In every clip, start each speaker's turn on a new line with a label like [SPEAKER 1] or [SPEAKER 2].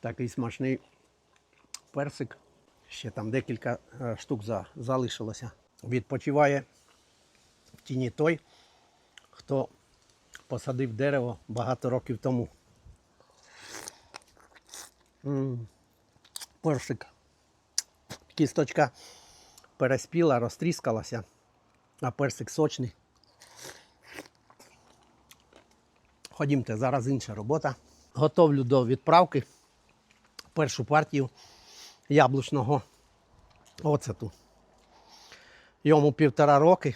[SPEAKER 1] Такий смачний персик. Ще там декілька е, штук залишилося. Відпочиває в тіні той, хто посадив дерево багато років тому. Персик. Кісточка переспіла, розтріскалася, а персик сочний. Ходімте, зараз інша робота. Готовлю до відправки першу партію яблучного оцету. Йому півтора роки.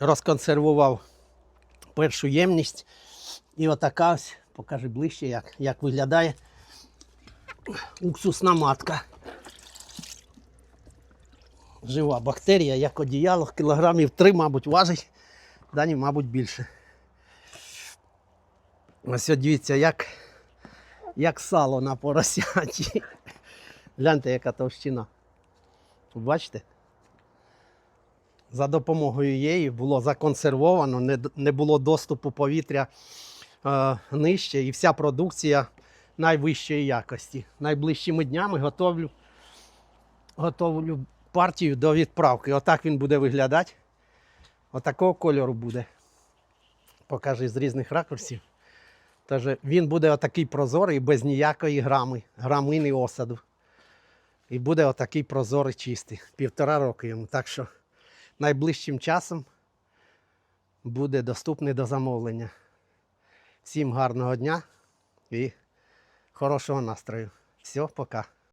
[SPEAKER 1] Розконсервував першу ємність. І отака ось, покажи ближче, як, як виглядає уксусна матка. Жива бактерія, як одіяло, кілограмів три, мабуть, важить, дані, мабуть, більше. Ось дивіться, як, як сало на поросяті. Гляньте, яка товщина. Бачите? За допомогою її було законсервовано, не, було доступу повітря е, нижче, і вся продукція найвищої якості. Найближчими днями готовлю, готовлю партію до відправки. Отак він буде виглядати. Отакого кольору буде. Покажу з різних ракурсів. Тож він буде отакий прозорий, без ніякої грами, грамини осаду. І буде отакий прозорий чистий. Півтора року йому. Так що найближчим часом буде доступний до замовлення. Всім гарного дня і хорошого настрою. Все, пока.